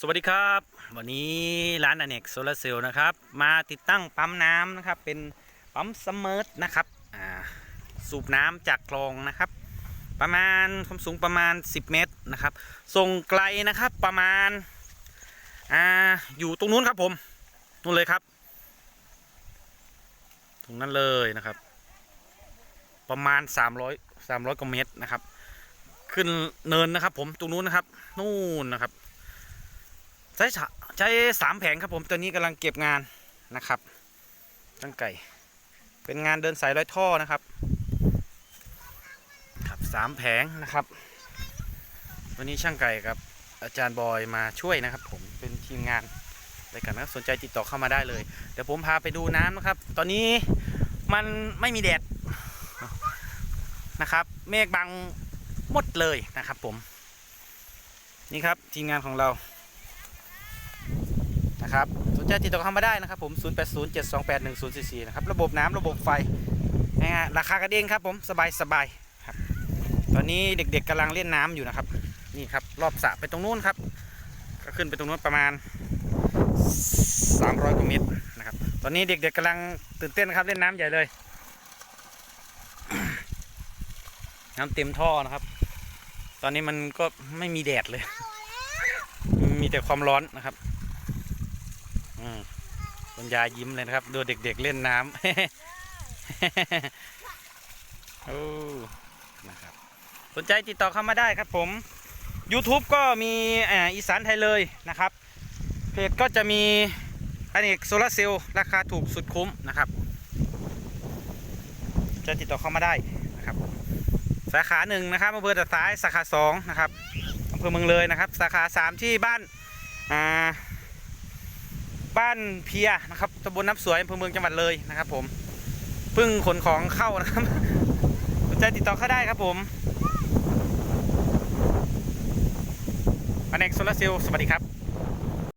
สวัสดีครับ วันนี้ร้านอเนกโซลาเซลล์นะครับ มาติดตั้งปั๊มน้ำนะครับ เป็นปั๊มซัมเมอร์นะครับอ่าสูบน้ำจากคลองนะครับ ประมาณความสูงประมาณ 10 เมตรนะครับส่งไกลนะครับประมาณอ่าอยู่ตรงนู้นครับผมนู่นเลยครับ ตรงนั้นเลยนะครับ ประมาณ 300 300กว่าเมตรนะครับ ขึ้นเนินนะครับผมตรงนู้นนะครับ นู่นนะครับ ใช้ใช้สามแผงครับผมตัวนี้กำลังเก็บงานนะครับตั้งไก่ เป็นงานเดินสายร้อยท่อนะครับครับสามแผงนะครับ วันนี้ช่างไก่กับอาจารย์บอยมาช่วยนะครับ ผมเป็นทีมงานอะไรกันนะครับสนใจติดต่อเข้ามาได้เลย เดี๋ยวผมพาไปดูน้ำนะครับ ตอนนี้มันไม่มีแดดนะครับ เมฆบังหมดเลยนะครับผม นี่ครับทีมงานของเรา นะครับสนใจติดต่อเข้ามาได้นะครับผม0807281044นะครับระบบน้ำระบบไฟนะฮะราคากันเองครับผมสบายสบายครับตอนนี้เด็กๆกำลังเล่นน้ำอยู่นะครับนี่ครับรอบสระไปตรงนู้นครับ ก็ขึ้นไปตรงนู้นประมาณ 300กว่าเมตรนะครับตอนนี้เด็กๆกำลังตื่นเต้นครับเล่นน้ำใหญ่เลย น้ำเต็มท่อนะครับ ตอนนี้มันก็ไม่มีแดดเลย มีแต่ความร้อนนะครับ คุณยายยิ้มเลยนะครับ ดูเด็กๆเล่นน้ำโอ้นะครับสนใจติดต่อเข้ามาได้ครับผม YouTube ก็มีอีสานไทยเลยนะครับ เพจก็จะมีอเนกโซลาเซลล์ราคาถูกสุดคุ้มนะครับ จะติดต่อเข้ามาได้นะครับ สาขาหนึ่งนะครับอำเภอตะซ้ายสาขาสองนะครับอำเภอเมืองเลยนะครับ สาขาสามที่บ้านอ่า บ้านเพียนะครับตำบลน้ำสวยอำเภอเมืองจังหวัดเลยนะครับ ผมเพิ่งขนของเข้านะครับสนใจติดต่อเข้าได้ครับผมอเนกโซลาร์เซลล์สวัสดีครับ